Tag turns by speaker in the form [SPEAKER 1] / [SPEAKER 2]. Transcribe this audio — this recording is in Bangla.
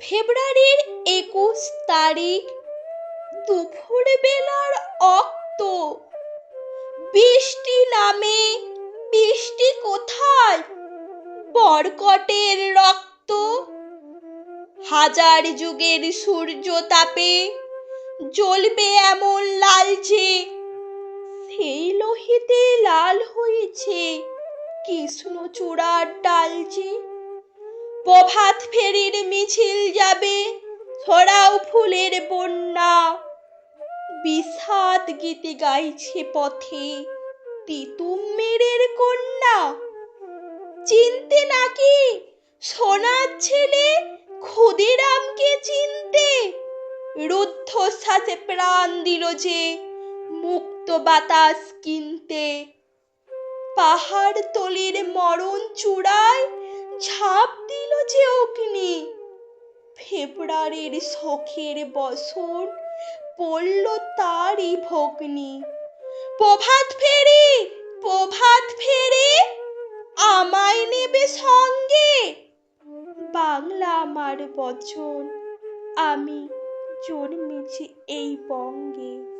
[SPEAKER 1] ফেব্রুয়ারির একুশ তারিখ দুপুর বেলার অক্ত। বৃষ্টি নামে, বৃষ্টি কোথায়? বরকটের রক্ত। হাজার যুগের সূর্য তাপে, জ্বলবে এমন লালচে। সেই লোহিতে লাল হয়েছে, কৃষ্ণচূড়ার ডালচে। প্রভাত ফেরির মিছিল ছড়াও ফুলের বন্যা। বিষাদ গীতি গাইছে পথে তিতুম মেরের কন্যা। চিনতে নাকি সোনার ছেলে ক্ষুদিরামকে চিনতে? রুদ্ধ রুদ্ধশ্বাসে প্রাণ দিল যে মুক্ত বাতাস কিনতে। পাহাড় তলির মরণ চূড়ায় ঝাঁপ দিল যে অগ্নি। ফেব্রুয়ারির শখের বসন পড়ল তারই ভগ্নি। প্রভাত ফেরি প্রভাত ফেরি, আমায় নেবে সঙ্গে। বাংলা আমার বচন, আমি জন্মেছি এই বঙ্গে।